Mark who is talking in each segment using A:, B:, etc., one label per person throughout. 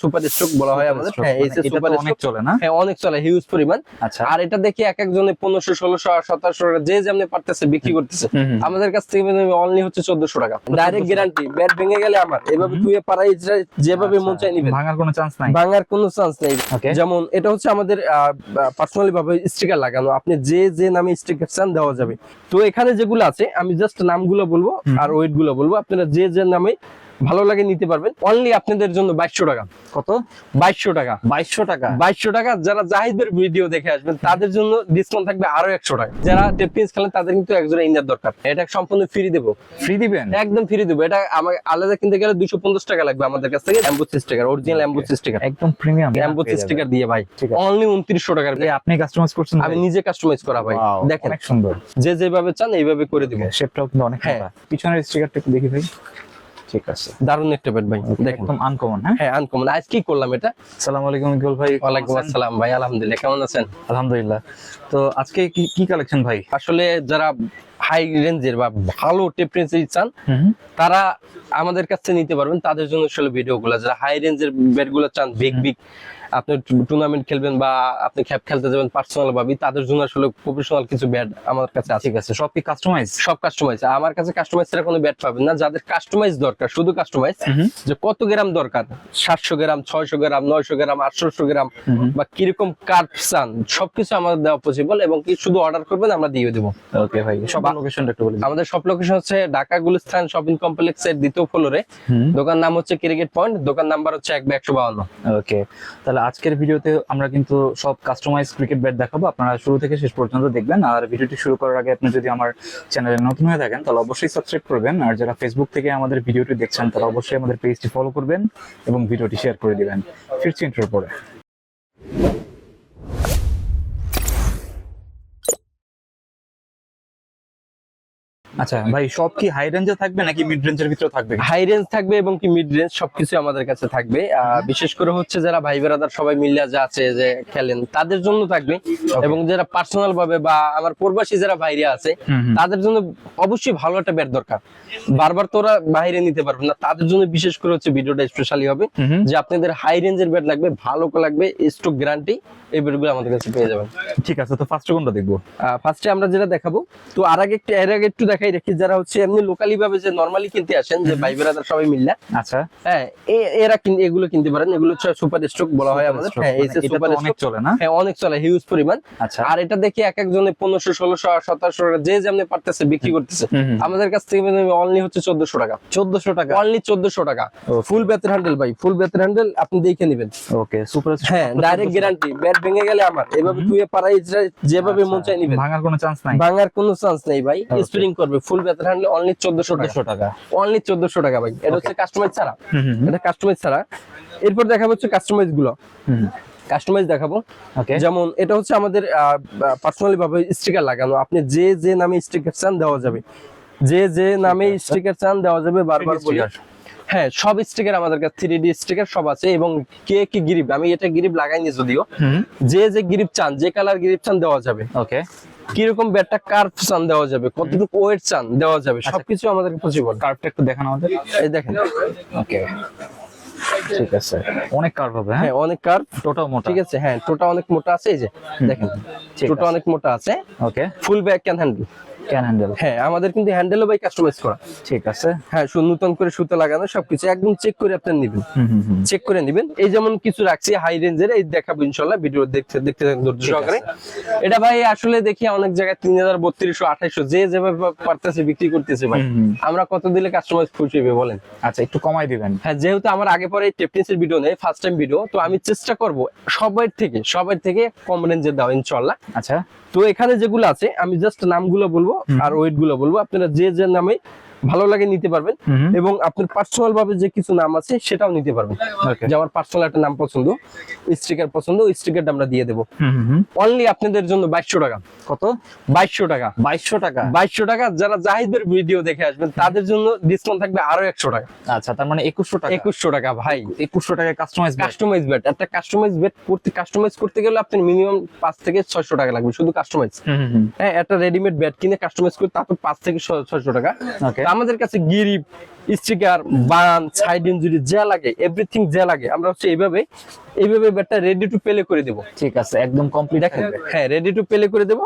A: Super stock বলা হয় আমাদের। হ্যাঁ
B: stroke,
A: এসে
B: মানে
A: সুপার
B: অনেক চলে না?
A: হ্যাঁ অনেক চলে হিউজ পরিমাণ।
B: আচ্ছা।
A: আর এটা দেখি এক একজনে পনেরোশো ষোলোশো সতেরোশো টাকা যে যেমনি পারতেছে বিক্রি করতেছে। আমাদের কাছ থেকে অনলি হচ্ছে চোদ্দশো টাকা। ডাইরেক্ট গ্যারান্টি ব্যাট ভেঙে গেলে আমার। এভাবে তুই পাড়াই যেভাবে মন চাই নিবেন।
B: ভাঙার কোনো চান্স নাই।
A: ভাঙার কোনো চান্স নেই। যেমন এটা হচ্ছে আমাদের পার্সোনালি ভাবে স্টিকার লাগানো। আপনি যে যে নামে স্টিকার চান দেওয়া যাবে। তো এখানে যেগুলো আছে আমি জাস্ট নামগুলো বলব আর ওয়েটগুলো বলব। আপনারা যে যে নামে ভালো লাগে নিতে পারবেন। অনলি আপনাদের জন্য বাইশশো টাকা।
B: কত?
A: বাইশশো টাকা।
B: বাইশশো টাকা?
A: বাইশশো টাকা যারা জাহিদের ভিডিও দেখে আসবেন তাদের জন্য ডিসকাউন্ট থাকবে আরও একশো টাকা। যারা টেপিস খেলেন তাদের কিন্তু একজোড়া ইনার দরকার। এটা সম্পূর্ণ ফ্রি দেবো।
B: ফ্রি দিবেন?
A: একদম ফ্রি দেবো। এটা আমার আলাদা কিনতে গেলে দুশো পঞ্চাশ টাকা লাগবে আমাদের কাছ থেকে। Emboss sticker original emboss sticker
B: একদম প্রিমিয়াম
A: অ্যাম্বুস স্টিকার দিয়ে ভাই। অনলি উনত্রিশশো টাকার
B: আপনি কাস্টমাইজ করছেন
A: আমি নিজে কাস্টমাইজ করা ভাই। দেখেন।
B: অনেক সুন্দর।
A: যে যেভাবে চান এইভাবে করে দিব।
B: শেপটাও কিন্তু অনেক
A: হ্যাঁ।
B: পিছনের স্টিকারটা একটু দেখি ভাই। ঠিক আছে।
A: দারুণ একটা বেড ভাই দেখেন।
B: একদম আনকমন হ্যাঁ?
A: হ্যাঁ আনকমন আজ কি করলাম এটা?
B: আসসালামু আলাইকুম ইকবাল ভাই
A: ওয়ালাইকুম আসসালাম ভাই আলহামদুলিল্লাহ কেমন আছেন?
B: আলহামদুলিল্লাহ। তো আজকে কি কি কালেকশন ভাই?
A: আসলে যারা হাই রেঞ্জের বা ভালো টেম্পারেচার চান তারা আমাদের কাছ থেকে নিতে পারবেন। তাদের জন্য আসলে ভিডিও গুলো যারা হাই রেঞ্জের বেডগুলো চান বিগ বিগ আপনি টুর্নামেন্ট খেলবেন বা আপনি খ্যাপ খেলতে যাবেন পার্সোনাল ভাবে তাদের জন্য আসলে প্রফেশনাল কিছু ব্যাট আমার কাছে আছে।
B: ঠিক আছে সব কি কাস্টমাইজ
A: সব কাস্টমাইজ আমার কাছে কাস্টমাইজ ছাড়া কোনো ব্যাট পাবেন না। যাদের কাস্টমাইজ দরকার শুধু কাস্টমাইজ যে কত গ্রাম দরকার? সাতশো গ্রাম ছয়শো গ্রাম নয়শো গ্রাম আটশোশো গ্রাম। বা কীরকম কার্ভ চান সবকিছু আমাদের দেওয়া পসিবল এবং কি শুধু অর্ডার করবেন আমরা দিয়ে দেবো।
B: ওকে ভাই সব
A: বা-
B: লোকেশনটা একটু বলে
A: আমাদের সব লোকেশন হচ্ছে ঢাকা গুলিস্তান শপিং কমপ্লেক্সের দ্বিতীয় ফ্লোরে দোকান নাম হচ্ছে ক্রিকেট পয়েন্ট দোকান নাম্বার হচ্ছে এক একশো বাউন্ন।
B: ওকে তাহলে আজকের ভিডিওতে আমরা কিন্তু সব কাস্টমাইজ ক্রিকেট ব্যাট দেখাবো। আপনারা শুরু থেকে শেষ পর্যন্ত দেখবেন। আর ভিডিওটি শুরু করার আগে আপনি যদি আমার চ্যানেলে নতুন হয়ে থাকেন, তাহলে অবশ্যই সাবস্ক্রাইব করবেন। আর যারা ফেসবুক থেকে আমাদের ভিডিওটি দেখছেন, তারা অবশ্যই আমাদের পেজটি ফলো করবেন এবং ভিডিওটি শেয়ার করে দিবেন। ফিরছি ইন্টার পরে। আচ্ছা ভাই সব কি হাই রেঞ্জে থাকবে নাকি মিড রেঞ্জের ভিতরে থাকবে?
A: হাই রেঞ্জ থাকবে এবং কি মিড রেঞ্জ সবকিছু আমাদের কাছে থাকবে। বিশেষ করে হচ্ছে যারা ভাই বেড়াদার সবাই মিলিয়া যা আছে যে খেলেন তাদের জন্য থাকবে। এবং যারা পার্সোনাল ভাবে বা আমার প্রবাসী যারা বাইরে আছে। তাদের জন্য অবশ্যই ভালো একটা ব্যাট দরকার। বারবার তোরা বাইরে নিতে পারবে না তাদের জন্য বিশেষ করে হচ্ছে ভিডিওটা স্পেশালি হবে। যে আপনাদের হাই রেঞ্জের ব্যাট লাগবে ভালো লাগবে স্টক গ্যারান্টি এই ব্যাটগুলো আমাদের কাছে পেয়ে যাবেন।
B: ঠিক আছে তো ফার্স্ট কোনটা দেখব।
A: ফার্স্টে আমরা যেটা দেখাবো তো আর আগে একটু এর আগে একটু দেখাই রাখি যারা হচ্ছে এমনি লোকালি ভাবে যে নরমালি কিনতে আসেন যে ভাই বেড়াদার সবাই মিললে।
B: আচ্ছা।
A: হ্যাঁ এরা এগুলো কিনতে পারেন। এগুলো হচ্ছে সুপার স্টক বলা হয় আমাদের। হ্যাঁ
B: মানে তো
A: সুপার
B: অনেক
A: স্টক
B: চলে না?
A: হ্যাঁ অনেক চলে হিউজ পরিমাণ।
B: আচ্ছা।
A: আর এটা দেখি এক একজনে পনেরোশো ষোলোশো সতেরোশো টাকা যে যেমনি পারতেছে বিক্রি করতেছে। আমাদের কাছ থেকে অনলি হচ্ছে চোদ্দশো টাকা।
B: চোদ্দশো টাকা?
A: অনলি চোদ্দশো টাকা। ফুল বেতের হ্যান্ডেল ভাই ফুল বেতের হ্যান্ডেল আপনি দেখে নেবেন।
B: ওকে সুপার
A: হ্যাঁ ডাইরেক্ট গ্যারান্টি ব্যাট ভেঙে গেলে আমার। এভাবে তুই পাড়াই যেভাবে মন চাই নিবেন।
B: ভাঙার কোনো চান্স নাই?
A: ভাঙার কোনো চান্স নেই ভাই. স্প্রিং করবে ফুল বেতের হ্যান্ডেল অনলি চোদ্দশো টাকা। অনলি চোদ্দশো টাকা ভাই। এটা হচ্ছে কাস্টমাইজ ছাড়া। এটা কাস্টমাইজ ছাড়া। এরপর দেখাবো হচ্ছে
B: কাস্টমাইজগুলো।
A: কাস্টমাইজ দেখাবো। যেমন এটা হচ্ছে আমাদের পার্সোনালি ভাবে স্টিকার লাগানো। আপনি যে যে নামে স্টিকার চান দেওয়া যাবে। যে যে নামে স্টিকার চান দেওয়া যাবে বারবার
B: 3D
A: বলি। হ্যাঁ সব স্টিকার আমাদের কাছে থ্রি ডি স্টিকার সব আছে এবং কে কি গিরিপ আমি এটা গ্রিপ লাগাইনি যদিও। যে যে গ্রিপ চান যে কালার গ্রিপ চান দেওয়া যাবে।
B: ওকে
A: কীরকম ব্যাটটা কার্ভ চান দেওয়া যাবে কতটুকু ওয়েট চান দেওয়া যাবে
B: আচ্ছা।
A: সবকিছু আমাদের পসিবল
B: কার্ভটা একটু দেখানো আমাদের।
A: এই দেখেন।
B: ওকে ঠিক আছে। অনেক কার্ভ হবে হ্যাঁ?
A: হ্যাঁ অনেক কার্ভ
B: টোটা মোটা।
A: ঠিক আছে হ্যাঁ টোটা অনেক মোটা আছে এই যে দেখেন। টোটা অনেক মোটা আছে।
B: Okay
A: full back can handle
B: can handle
A: হ্যাঁ আমাদের কিন্তু হ্যান্ডেলও কাস্টমাইজ করা।
B: ঠিক আছে।
A: হ্যাঁ নতুন করে সুতো লাগানো সবকিছু একদম চেক করে আপনি নেবেন। চেক করে নেবেন। এই যেমন কিছু রাখছি হাই রেঞ্জের এই দেখাবো ভিডিও দেখতে দেখতে ধৈর্য সহকারে। এটা ভাই আসলে দেখি অনেক জায়গায় তিন হাজার বত্রিশশো আঠাইশো যে যেভাবে পারতেছে বিক্রি করতেছে ভাই। আমরা কত দিলে কাস্টমাইজ খুশি হবে বলেন?
B: আচ্ছা একটু কমাই দিবেন।
A: হ্যাঁ যেহেতু আমার আগে পরে টেপনিসের ভিডিও নেই ফার্স্ট টাইম ভিডিও তো আমি চেষ্টা করব সবার থেকে সবার থেকে কম রেঞ্জের দাও ইনশাল্লাহ।
B: আচ্ছা।
A: তো এখানে যেগুলো আছে আমি জাস্ট নামগুলো বলব। আর ওয়েটগুলো বলব। আপনারা যে যে নামে ভালো লাগে নিতে পারবেন। এবং আপনার পার্সোনাল ভাবে যে কিছু নাম আছে সেটাও নিতে পারবেন। যে আমার পার্সোনাল একটা নাম পছন্দ স্টিকার পছন্দ স্টিকারটা আমরা দিয়ে দেবো। অনলি আপনাদের জন্য বাইশশো টাকা।
B: কত?
A: বাইশশো টাকা।
B: বাইশশো টাকা?
A: বাইশশো টাকা। যারা জাহিদের ভিডিও দেখে আসবেন তাদের জন্য ডিসকাউন্ট থাকবে আরও একশো টাকা।
B: আচ্ছা তার মানে একুশশো টাকা।
A: একুশশো টাকা ভাই।
B: একুশশো টাকায় কাস্টমাইজ
A: কাস্টমাইজ বেট একটা কাস্টমাইজ বেট করতে কাস্টমাইজ করতে গেলে আপনার মিনিমাম পাঁচ থেকে ছয়শো টাকা লাগবে শুধু কাস্টমাইজ হ্যাঁ একটা রেডিমেড ব্যাট কিনে কাস্টমাইজ করতে তারপর পাঁচ থেকে ছয়শো টাকা।
B: ওকে
A: আমাদের কাছে গিরিপ। স্টিকার বান সাইড ইঞ্জুরি যা লাগে এভরিথিং যা লাগে আমরা হচ্ছে এইভাবে এইভাবে ব্যাটটা রেডি টু প্লে করে দেবো।
B: ঠিক আছে একদম কমপ্লিট
A: দেখেন? হ্যাঁ রেডি টু প্লে করে দেবো।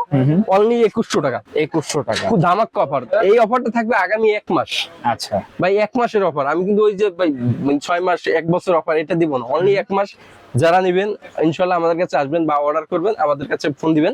A: অনলি একুশশো টাকা।
B: একুশশো টাকা।
A: খুব ধামাক অফার এই অফারটা থাকবে আগামী এক মাস।
B: আচ্ছা।
A: ভাই এক মাসের অফার আমি কিন্তু ওই যে ভাই মানে ছয় মাস এক বছর অফার এটা দিব না। অনলি এক মাস যারা নেবেন ইনশাল্লাহ আমাদের কাছে আসবেন বা অর্ডার করবেন আমাদের কাছে ফোন দিবেন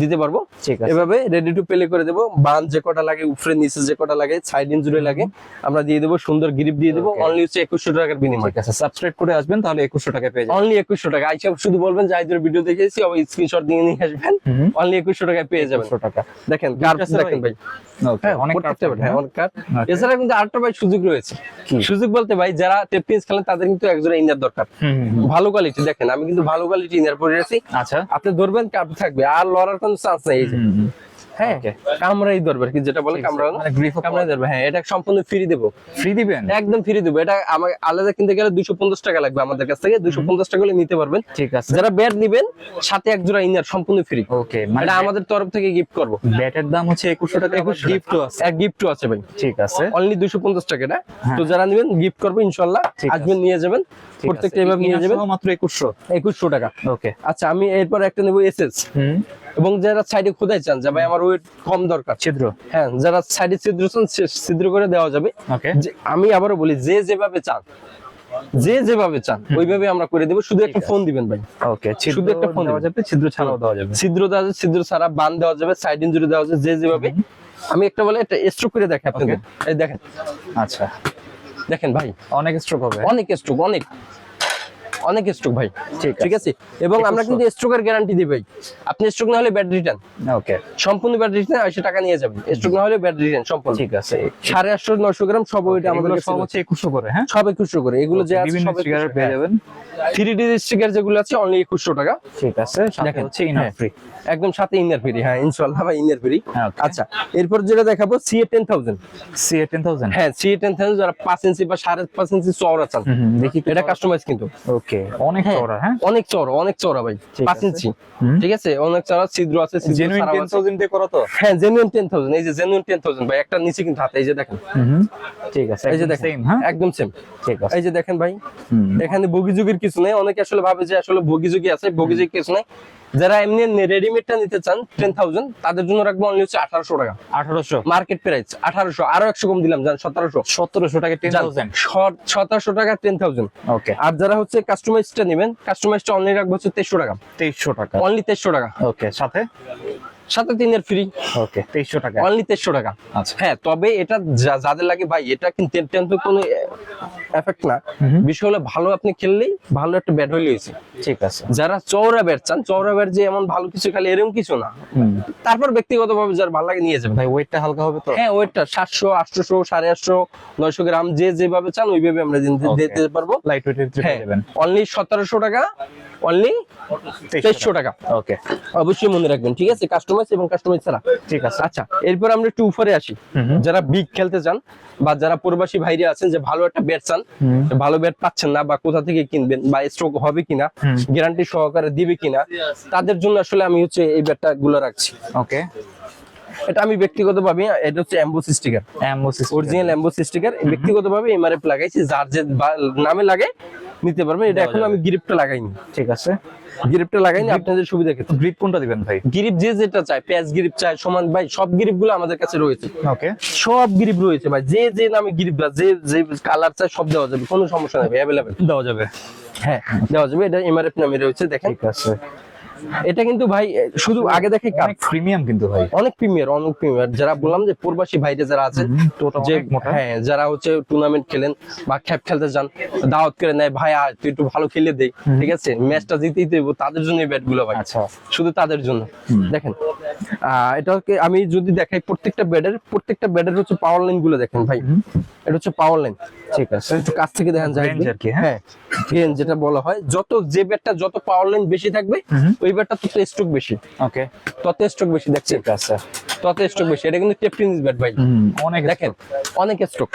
A: দিতে পারব।
B: ঠিক আছে।
A: এভাবে রেডি টু প্লে করে দেবো। বান যে কটা লাগে উপরে নিচে যে কটা লাগে সাইড ইঞ্জুরি লাগে আমরা দিয়ে দেবো সুন্দর গ্রিপ দিয়ে দেবো অনলি হচ্ছে একুশশো টাকার বিনিময়।
B: ঠিক আছে। সাবস্ক্রাইব করে আসবেন তাহলে একুশশো টাকা পেয়ে যাবেন।
A: অনলি একুশশো টাকা। আইসা শুধু বলবেন যে আইদের ভিডিও দেখেছি ওই স্ক্রিনশট দিয়ে নিয়ে আসবেন। অনলি একুশশো টাকায় পেয়ে যাবেন।
B: 2100 টাকা।
A: দেখেন দেখেন
B: ভাই?
A: ভাই।
B: ওকে অনেক
A: অনেক
B: কাজ
A: অনেক কার্ভ
B: Okay.
A: এছাড়া কিন্তু আরেকটা ভাই সুযোগ রয়েছে। সুযোগ বলতে ভাই যারা টেপিস খেলেন তাদের কিন্তু একজোড়া ইনার দরকার। ভালো কোয়ালিটি দেখেন আমি কিন্তু ভালো কোয়ালিটি ইনার পরে আছি।
B: আচ্ছা।
A: আপনি ধরবেন কাপ থাকবে। আর লড়ার কোনো চান্স নেই। হ্যাঁ ধরবে আর কি যেটা বলে
B: মানে
A: কামড়াই ধরবে হ্যাঁ এটা সম্পূর্ণ ফ্রি দেবো।
B: ফ্রি দিবেন?
A: একদম ফ্রি দেবো। এটা আমার আলাদা কিনতে গেলে দুশো পঞ্চাশ টাকা লাগবে আমাদের কাছ থেকে। দুশো পঞ্চাশ টাকা হলে নিতে পারবেন।
B: ঠিক আছে।
A: যারা ব্যাট নিবেন সাথে এক জোড়া ইনার সম্পূর্ণ ফ্রি
B: ওকে মানে
A: আমাদের তরফ থেকে গিফট করব।
B: ব্যাটের দাম হচ্ছে একুশশো টাকা
A: একুশশো
B: গিফটও আছে।
A: এক গিফটও আছে ভাই।
B: ঠিক আছে।
A: অনলি দুশো পঞ্চাশ টাকা এটা
B: হ্যাঁ।
A: তো যারা নেবেন গিফট করব আসবেন নিয়ে যাবেন। প্রত্যেকটা এভাবে নিয়ে যাবেন?
B: মাত্র একুশশো।
A: একুশশো টাকা।
B: ওকে।
A: আচ্ছা আমি এরপর একটা নেব এসএস। এবং যারা সাইডে খোদাই চান যে ভাই আমার ওয়েট কম দরকার।
B: ছিদ্র।
A: হ্যাঁ যারা সাইডে ছিদ্র চান ছিদ্র করে দেওয়া যাবে।
B: ওকে।
A: আমি আবারও বলি যে যেভাবে চান যে যেভাবে চান ওইভাবে আমরা করে দেবো। শুধু একটা ফোন দিবেন ভাই।
B: ওকে
A: শুধু একটা ফোন
B: দেওয়া। যাবে ছিদ্র ছাড়াও দেওয়া যাবে।
A: ছিদ্র দেওয়া যাবে ছিদ্র ছাড়া বান দেওয়া যাবে সাইড ইঞ্জুরি দেওয়া যাবে যে যেভাবে। আমি একটা বলে একটা স্ট্রোক করে দেখে আপনাদের। এই দেখেন।
B: আচ্ছা।
A: দেখেন ভাই
B: অনেক স্ট্রোক হবে।
A: অনেক স্ট্রোক অনেক। অনেক স্ট্রোক ভাই।
B: ঠিক
A: ঠিক আছে? এবং আমরা কিন্তু স্ট্রোকের গ্যারান্টি দিই ভাই। আপনি স্ট্রোক না হলে ব্যাট রিটার্ন
B: ওকে
A: সম্পূর্ণ ব্যাট রিটার্ন আড়াইশো টাকা নিয়ে যাবেন। স্ট্রোক না হলে ব্যাট রিটার্ন সম্পূর্ণ।
B: ঠিক আছে।
A: সাড়ে আটশো নশো গ্রাম সব ওইটা আমাদের
B: সব হচ্ছে একুশশো করে হ্যাঁ?
A: সব একুশশো করে। এগুলো যে আছে সব
B: স্টিকার পেয়ে। যাবেন।
A: থ্রি ডি স্টিকার যেগুলো আছে অনলি একুশশো টাকা।
B: ঠিক আছে সাথে
A: দেখেন,
B: হচ্ছে ইনার
A: হ্যাঁ।
B: ফ্রি
A: একদম সাথে ইনার ফ্রি হ্যাঁ ইনশাল্লাহ ভাই ইনার ফ্রি
B: হ্যাঁ,
A: আচ্ছা এরপর যেটা দেখাবো CA ten thousand
B: C ten thousand
A: হ্যাঁ সিএ টেন থাউজেন্ড যারা পাঁচ ইঞ্চি বা সাড়ে পাঁচ ইঞ্চি চওড়া চান।
B: দেখি
A: এটা কাস্টমাইজ কিন্তু।
B: ওকে অনেক
A: হ্যাঁ,
B: চওড়া হ্যাঁ?
A: অনেক চওড়া অনেক চওড়া ভাই
B: ঠিক
A: ইঞ্চি। ঠিক আছে? অনেক চওড়া ছিদ্র আছে
B: জেনুইন
A: ছাড়াও
B: টেন
A: আছে।
B: থাউজেন্ড দিয়ে করা তো?
A: হ্যাঁ জেনুইন টেন থাউজেন্ড এই যে জেনুইন ভাই একটা নিচে কিন্তু হাতে এই যে দেখেন।
B: ঠিক আছে
A: এই যে দেখেন
B: হ্যাঁ?
A: একদম সেম
B: ঠিক আছে।
A: এই যে দেখেন ভাই। এখানে বগিযুগের কিছু নেই। অনেকে আসলে ভাবে যে আসলে বগিযুগি আছে বগিযুগ কিছু নেই। যারা এমনি রেডিমেডটা নিতে চান টেন থাউজেন্ড তাদের জন্য রাখব অনলি হচ্ছে আঠারোশো টাকা।
B: আঠারোশো?
A: মার্কেট প্রাইস আঠারোশো আরও একশো কম দিলাম যান সতেরোশো।
B: সতেরোশো টাকা টেন থাউজেন্ড
A: সতেরোশো টাকা টেন থাউজেন্ড
B: ওকে
A: আর যারা হচ্ছে কাস্টমাইজটা নেবেন কাস্টমাইজটা অনলি রাখব হচ্ছে তেইশশো টাকা।
B: তেইশশো টাকা।
A: অনলি তেইশশো টাকা।
B: ওকে সাথে?
A: সাথে তিনের ফ্রি
B: ওকে তেইশশো টাকা।
A: অনলি তেইশশো টাকা।
B: আচ্ছা।
A: হ্যাঁ তবে এটা যাদের লাগে ভাই এটা কিন্তু কোনো এফেক্ট না। বিষয় হলো ভালো আপনি খেললেই ভালো একটা ব্যাট হইলে হয়েছে।
B: ঠিক আছে।
A: যারা চৌরা ব্যাট চান চৌরা ব্যাট যে এমন ভালো কিছু খালি এরকম কিছু না। তারপর ব্যক্তিগত ভাবে যার ভালো লাগে নিয়ে যাবেন
B: ভাই ওয়েটটা হালকা হবে তো?
A: হ্যাঁ ওয়েটটা সাতশো আটশোশো সাড়ে আটশো নয়শো গ্রাম যে যেভাবে চান ওইভাবে আমরা. দিতে পারব।
B: লাইট
A: হ্যাঁ। অনলি সতেরোশো টাকা। অনলি তেইশশো টাকা।
B: ওকে
A: অবশ্যই মনে রাখবেন ঠিক আছে? কাস্টমাইজ এবং কাস্টমাইজ ছাড়া।
B: ঠিক আছে।
A: আচ্ছা এরপর আমরা একটু উপরে আসি। যারা বিগ খেলতে চান বা যারা প্রবাসী ভাইরে আছেন যে ভালো একটা ব্যাট চান ভালো ব্যাট পাচ্ছেন না বা কোথা থেকে কিনবেন বা স্ট্রোক হবে কিনা গ্যারান্টি সহকারে দিবে কিনা তাদের জন্য আসলে আমি হচ্ছে এই ব্যাটটা গুলো রাখছি।
B: ওকে
A: এটা আমি ব্যক্তিগত ভাবে এটা হচ্ছে অ্যাম্বোস স্টিকার
B: অ্যামোসিস
A: অরিজিনাল অ্যাম্বোস স্টিকার ব্যক্তিগত ভাবে এমআরএফ লাগাইছি যার যে নামে লাগে নিতে পারবেন। এটা এখন আমি গ্রিপটা লাগাইনি।
B: ঠিক আছে।
A: গ্রিপটা লাগাইনি আপনাদের সুবিধা ক্ষেত্রে।
B: গ্রিপ কোনটা দিবেন ভাই?
A: গ্রিপ যে যেটা চাই প্যাচ গ্রিপ চাই সমান ভাই সব গ্রিপগুলো আমাদের কাছে রয়েছে।
B: ওকে
A: সব গ্রিপ রয়েছে ভাই যে যে নামে গ্রিপ যে যে কালার চাই সব দেওয়া যাবে কোনো সমস্যা নেই অ্যাভেলেবেল
B: দেওয়া যাবে।
A: হ্যাঁ দেওয়া যাবে এটা এমআরএফ নামে রয়েছে দেখেন।
B: ঠিক আছে।
A: এটা কিন্তু ভাই শুধু আগে দেখে কাপ।
B: প্রিমিয়াম কিন্তু ভাই।
A: অনেক প্রিমিয়ার অনেক প্রিমিয়ার যারা বললাম যে প্রবাসী ভাইরা যারা আছে যে হ্যাঁ যারা হচ্ছে টুর্নামেন্ট খেলেন বা খ্যাপ খেলতে যান দাওয়াত করে নেয় ভাই আয় তুই একটু ভালো খেলে দে। ঠিক আছে? ম্যাচটা জিতেই দেব তাদের জন্য ব্যাটগুলো ভাই।
B: আচ্ছা।
A: শুধু তাদের জন্য। দেখেন এটাকে আমি যদি দেখাই প্রত্যেকটা ব্যাডের প্রত্যেকটা ব্যাডের হচ্ছে পাওয়ার লাইনগুলো দেখেন ভাই। এটা হচ্ছে পাওয়ার লাইন
B: ঠিক আছে।
A: একটু কাছ থেকে দেখেন যায়
B: আর কি, হ্যাঁ?
A: যেটা বলা হয় যত যে ব্যাটটা যত পাওয়ার লাইন বেশি থাকবে ওই ব্যাটটা তত স্ট্রোক বেশি।
B: ওকে
A: তত স্ট্রোক বেশি দেখছেন
B: ঠিক আছে।
A: তত স্ট্রোক বেশি। এটা কিন্তু ব্যাট ভাই।
B: অনেক
A: দেখেন অনেক স্ট্রোক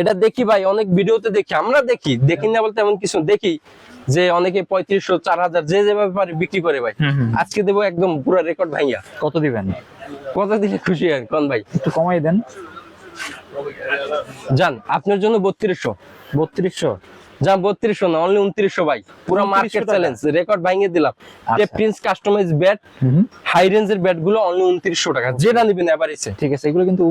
A: এটা দেখি ভাই অনেক ভিডিওতে দেখি আমরা দেখি দেখি না বলতে এমন কিছু দেখি যে অনেকে পঁয়ত্রিশশো চার হাজার যে যেভাবে পারে বিক্রি করে ভাই। আজকে দেবো একদম পুরো রেকর্ড ভাইয়া
B: কত দিবেন?
A: কত দিলে খুশি হয় কোন ভাই?
B: একটু কমাই দেন।
A: যান আপনার জন্য বত্রিশশো।
B: বত্রিশশো?
A: যান বত্রিশশো না অনলি উনত্রিশশো ভাই। পুরো মার্কেট চ্যালেঞ্জ রেকর্ড ভাঙিয়ে দিলাম।
B: আচ্ছা।
A: প্রিন্স কাস্টমাইজ ব্যাট হাই রেঞ্জের ব্যাটগুলো অনলি উনত্রিশশো টাকা। যেটা নিবেন এভারেজে
B: ঠিক আছে এগুলো কিন্তু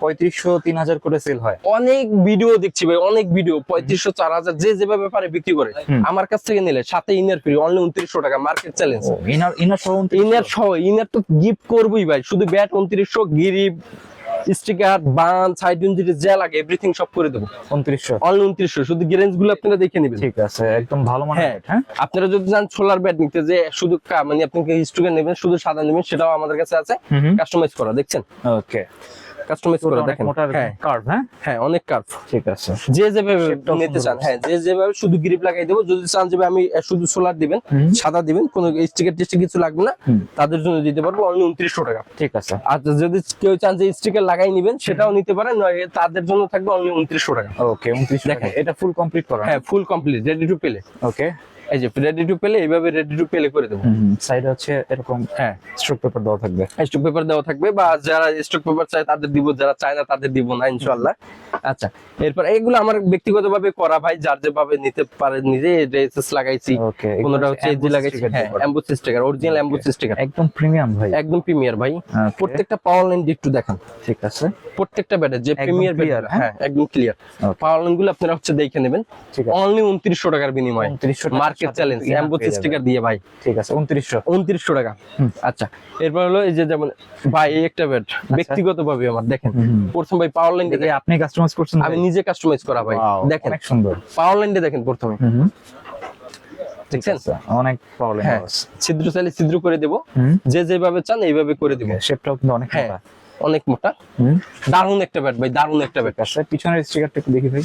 B: পঁয়ত্রিশশো তিন হাজার করে সেল হয়।
A: অনেক ভিডিও দেখছি ভাই অনেক ভিডিও পঁয়ত্রিশশো চার হাজার যে যেভাবে পারে বিক্রি করে। আমার কাছ থেকে নিলে সাথে ইনার ফ্রি অনলি উনত্রিশশো টাকা মার্কেট চ্যালেঞ্জ
B: ইনার ইনার সহ
A: ইনার সহ ইনার তো গিফট করবোই ভাই শুধু ব্যাট উনত্রিশশো গিরিপ স্টিকার বান সাইড ইঞ্জিনের যা লাগে এভরিথিং সব করে দেবো।
B: উনত্রিশশো।
A: অল উনত্রিশশো। শুধু গ্রেঞ্জগুলো আপনারা দেখে নেবেন।
B: ঠিক আছে একদম ভালো মানে
A: হ্যাঁ। আপনারা যদি চান সোলার ব্যাট নিতে যে শুধু মানে আপনি স্টিকার নেবেন শুধু সাদা নেবেন সেটাও আমাদের কাছে আছে। কাস্টমাইজ করা দেখছেন?
B: ওকে
A: কাস্টমাইজ করা দেখেন। হ্যাঁ।
B: কার্ভ হ্যাঁ?
A: হ্যাঁ অনেক কার্ভ
B: ঠিক আছে।
A: যে যেভাবে নিতে চান হ্যাঁ যে যেভাবে শুধু গ্রিপ লাগাই দেবো যদি চান যে আমি শুধু সোলার দিবেন সাদা দিবেন কোনো স্টিকার টিস্টিক কিছু লাগবে না তাদের জন্য দিতে পারব অনলি উনত্রিশশো টাকা।
B: ঠিক আছে।
A: আর যদি কেউ চান যে স্টিকার লাগাই নিবেন সেটাও নিতে পারেন নয় তাদের জন্য থাকবে অনলি উনত্রিশশো টাকা।
B: ওকে উনত্রিশ
A: দেখেন।
B: দেখেন এটা ফুল কমপ্লিট করা।
A: হ্যাঁ ফুল কমপ্লিট রেডি টু পেলে
B: ওকে
A: এই যে রেডি টু পেলে এইভাবে রেডি টু পেলে করে দেবো।
B: সাইডে হচ্ছে এরকম
A: হ্যাঁ।
B: স্ট্রোক পেপার দেওয়া থাকবে।
A: স্টক পেপার দেওয়া থাকবে বা যারা স্টক পেপার চায় তাদের দিব যারা চায় না তাদের দিব না ইনশাল্লাহ আচ্ছা এরপর এগুলো আমার ব্যক্তিগতভাবে করা ভাই যার যেভাবে নিতে পারে নিজে ড্রেসেস লাগাইছি। কোনটা হচ্ছে এজি লাগাইছি হ্যাঁ emboss sticker original emboss sticker
B: একদম প্রিমিয়াম ভাই।
A: একদম প্রিমিয়ার ভাই। প্রত্যেকটা পাওয়ার লাইন একটু দেখান।
B: ঠিক আছে।
A: প্রত্যেকটা ব্যাটের যে প্রিমিয়ার ব্যাটার হ্যাঁ? একদম ক্লিয়ার পাওয়ার লাইনগুলো আপনারা হচ্ছে দেখে নেবেন।
B: ঠিক আছে।
A: অনলি উনত্রিশশো টাকার বিনিময়ে।
B: 2900 টাকার
A: মার্কেট চ্যালেঞ্জ এমবোস স্টিকার দিয়ে ভাই।
B: ঠিক আছে উনত্রিশশো।
A: উনত্রিশশো টাকা। আচ্ছা এরপর হলো এই যে যেমন ভাই এই একটা ব্যাট ব্যক্তিগত ভাবে আমার দেখেন। প্রথম ভাই পাওয়ার লাইন
B: এটা আপনি কাস্টমাইজ করছেন
A: আমি নিজে কাস্টমাইজ করা ভাই দেখেন।
B: অনেক সুন্দর।
A: পাওয়ার লাইনটা দেখেন প্রথমে। দেখছেন
B: অনেক প্রবলেম
A: হ্যাঁ ছিদ্র চাইলে ছিদ্র করে দেবো। যে যেভাবে চান এইভাবে করে দেবো।
B: শেপটাও কিন্তু অনেক
A: হ্যাঁ
B: মোটা।
A: অনেক মোটা। দারুণ একটা ব্যাট ভাই দারুণ একটা ব্যাট
B: ঠিক আছে পিছনের স্টিকারটা একটু দেখি ভাই।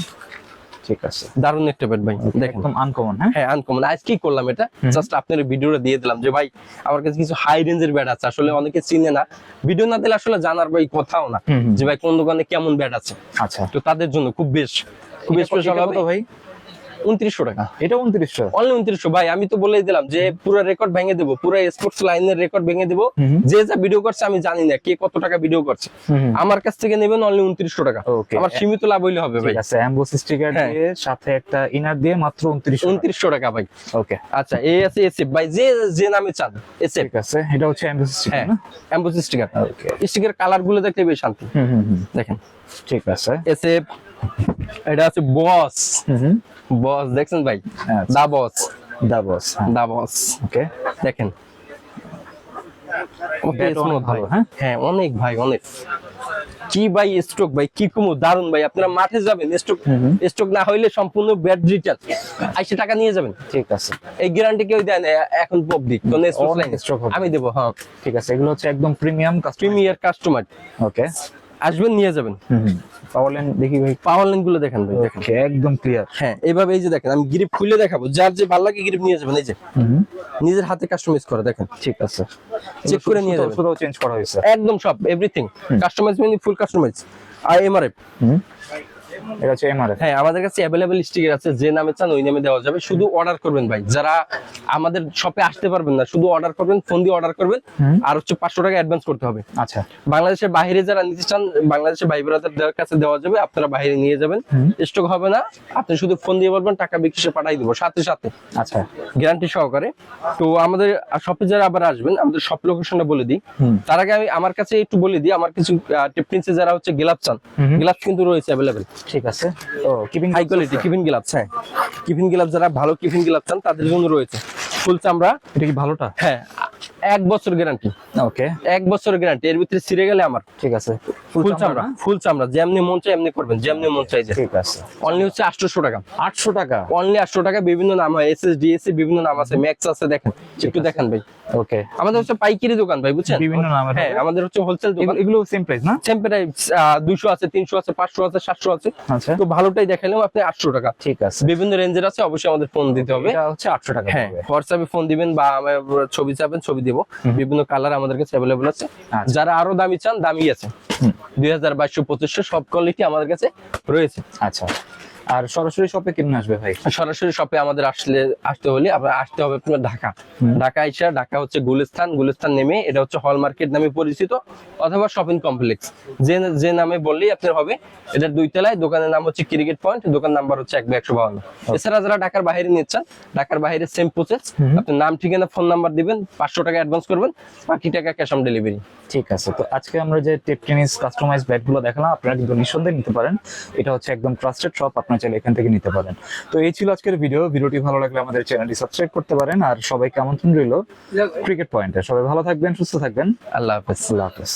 B: ঠিক আছে।
A: দারুণ একটা ব্যাট ভাই দেখেন।
B: একদম আনকমন হ্যাঁ?
A: হ্যাঁ আনকমন আজ কি করলাম এটা? জাস্ট আপনার ভিডিওটা দিয়ে দিলাম যে ভাই আমার কাছে কিছু হাই রেঞ্জের ব্যাট আছে। আসলে অনেকে চিনে না। ভিডিও না দিলে আসলে জানার ভাই কথাও না। যে ভাই কোন দোকানে কেমন ব্যাট আছে?
B: আচ্ছা।
A: তো তাদের জন্য খুব বেশ খুব স্পেশাল হবে।
B: ভাই?
A: উনত্রিশশো টাকা।
B: এটা উনত্রিশশো।
A: অনলি উনত্রিশশো। ভাই আমি তো বলেই দিলাম যে পুরো রেকর্ড ভেঙে দেবো পুরো স্পোর্টস লাইনের রেকর্ড ভেঙে দেবো। যে যা ভিডিও করছে আমি জানি না কে কত টাকা ভিডিও করছে। আমার কাছ থেকে নেবেন অনলি উনত্রিশশো টাকা। আমার সীমিত লাভ হইলে হবে ভাই।
B: আছে অ্যাম্বোস স্টিকার। দিয়ে সাথে একটা ইনার দিয়ে মাত্র উনত্রিশশো
A: উনত্রিশশো টাকা ভাই।
B: ওকে
A: আচ্ছা এই আছে এসএফ ভাই যে যে নামে চান এসএফ
B: ঠিক আছে এটা হচ্ছে অ্যাম্বোস স্টিকার না?
A: অ্যাম্বোস স্টিকার
B: ওকে
A: স্টিকার কালারগুলো দেখলে বেশ শান্তি। দেখেন।
B: ঠিক আছে।
A: এসএফ এটা আছে বস। বস দেখছেন ভাই?
B: আচ্ছা।
A: দা বস।
B: দা বস
A: দা বস।
B: ওকে।
A: দেখেন।
B: হ্যাঁ?
A: হ্যাঁ অনেক ভাই অনেক। কি ভাই স্ট্রোক ভাই? কি কমু দারুণ ভাই। আপনারা মাঠে যাবেন স্ট্রোক। স্ট্রোক না হইলে সম্পূর্ণ ব্যাট রিটার্ন আইসে টাকা নিয়ে যাবেন।
B: ঠিক আছে।
A: এই গ্যারান্টি কেউ দেয় না এখন পবলিক কোন
B: হবে।
A: আমি দেবো হ্যাঁ
B: ঠিক আছে এগুলো হচ্ছে একদম প্রিমিয়াম
A: প্রিমিয়ার কাস্টমার
B: ওকে।
A: আসবেন নিয়ে যাবেন।
B: পাওয়ার লাইন দেখি ভাই
A: পাওয়ার লাইনগুলো দেখেন ভাই দেখেন।
B: একদম ক্লিয়ার
A: হ্যাঁ এইভাবে এই যে দেখেন আমি গ্রিপ খুলে দেখাবো। যার যে ভালো লাগে গ্রিপ নিয়ে যাবেন এই যে। নিজের হাতে কাস্টমাইজ করে দেখেন।
B: ঠিক আছে।
A: চেক করে নিয়ে যাবেন।
B: চেঞ্জ করা হয়েছে।
A: একদম সব এভরিথিং কাস্টমাইজ মানে ফুল কাস্টমাইজ আর এমআরএফ
B: এটা হচ্ছে এমআরএফ
A: হ্যাঁ আমাদের কাছে অ্যাভেলেবেল স্টিকার আছে যে নামে চান ওই নামে দেওয়া যাবে। শুধু অর্ডার করবেন ভাই। যারা আমাদের শপে আসতে পারবেন না শুধু অর্ডার করবেন ফোন দিয়ে অর্ডার করবেন আর হচ্ছে পাঁচশো টাকা অ্যাডভান্স করতে হবে।
B: আচ্ছা।
A: বাংলাদেশের বাইরে যারা নিতে চান বাংলাদেশের ভাই ব্রাদারদের কাছে দেওয়া যাবে আপনারা বাইরে নিয়ে যাবেন। স্টক হবে না আপনি শুধু ফোন দিয়ে বলবেন টাকা বিকাশে পাঠাই দিব সাথে সাথে।
B: আচ্ছা।
A: গ্যারান্টি সহকারে। তো আমাদের শপে যারা আবার আসবেন আমাদের শপ লোকেশনটা বলে দিই। তার আগে আমি আমার কাছে একটু বলে দিই আমার কিছু টিপটিন্সে যারা হচ্ছে গ্লাভ চান। গ্লাভস কিন্তু রয়েছে অ্যাভেলেবেল
B: ঠিক আছে? তো keeping
A: high quality keeping gloves হ্যাঁ। কিফিন গ্লাভস যারা ভালো কিফিন গ্লাভস চান তাদের জন্য রয়েছে। ফুল চামড়া
B: এটা কি ভালোটা?
A: হ্যাঁ। এক বছর গ্যারান্টি
B: ওকে
A: এক বছর গ্যারান্টি এর ভিতরে ছিঁড়ে গেলে আমার।
B: ঠিক আছে।
A: ফুল চামড়া ফুল চামড়া যেমনি মন চাই এমনি করবেন যেমনি মন চাই
B: ঠিক আছে।
A: অনলি হচ্ছে আটশোশো টাকা।
B: আটশো টাকা?
A: অনলি আটশো টাকা বিভিন্ন নাম হয় এস এস ডিএসসি বিভিন্ন নাম আছে ম্যাক্স আছে দেখেন। একটু দেখেন ভাই।
B: ওকে
A: আমাদের হচ্ছে পাইকারি দোকান ভাই বুঝছেন?
B: বিভিন্ন নামের
A: হ্যাঁ আমাদের হচ্ছে হোলসেল দোকান।
B: এগুলো- সেম প্রাইস না?
A: টেম্পারারি দুইশো আছে তিনশো আছে পাঁচশো আছে সাতশো আছে।
B: আচ্ছা।
A: তো ভালোটাই দেখালাম আপনি আটশো টাকা।
B: ঠিক আছে।
A: বিভিন্ন রেঞ্জের আছে অবশ্যই আমাদের ফোন দিতে হবে।
B: এটা হচ্ছে আটশো টাকা
A: হ্যাঁ। হোয়াটসঅ্যাপে ফোন দিবেন বা আমার ছবি চাবেন ছবি দিব। বিভিন্ন কালার আমাদের কাছে অ্যাভেলেবল আছে।
B: আচ্ছা।
A: যারা আরও দামি চান দামি আছে। দুই হাজার বাইশশো পঁচিশশো সব কোয়ালিটি আমাদের কাছে রয়েছে।
B: আচ্ছা। আর সরাসরি শপে কেমনে আসবে ভাই?
A: সরাসরি শপে আমাদের আসলে আসতে হলে আপনার আসতে হবে আপনার ঢাকা। ঢাকা আইসা ঢাকা হচ্ছে গুলিস্তান গুলিস্তান নেমে এটা হচ্ছে হল মার্কেট নামে পরিচিত অথবা শপিং কমপ্লেক্স যে যে নামে বললেই আপনার হবে। এটার দুই তলায় দোকানের নাম হচ্ছে ক্রিকেট পয়েন্ট দোকান নাম্বার হচ্ছে এক একশো বাউন্ন এছাড়া যারা ঢাকার বাইরে নিচ্ছেন ঢাকার বাইরে সেম প্রসেস। আপনার নাম ঠিকানা ফোন নাম্বার দিবেন পাঁচশো টাকা অ্যাডভান্স করবেন বাকি টাকা ক্যাশ অন ডেলিভারি
B: ঠিক আছে তো আজকে আমরা যে টেপ টেনিস কাস্টমাইজ ব্যাটগুলো দেখালাম আপনারা কিন্তু নিঃসন্দেহে নিতে পারেন। এটা হচ্ছে একদম ট্রাস্টেড শপ আপনারা চাইলে এখান থেকে নিতে পারেন। তো এই ছিল আজকের ভিডিও ভিডিওটি ভালো লাগলে আমাদের চ্যানেলটি সাবস্ক্রাইব করতে পারেন। আর সবাইকে আমন্ত্রণ রইল ক্রিকেট পয়েন্টে সবাই ভালো থাকবেন সুস্থ থাকবেন।
A: আল্লাহ হাফেজ।
B: আল্লাহ হাফেজ।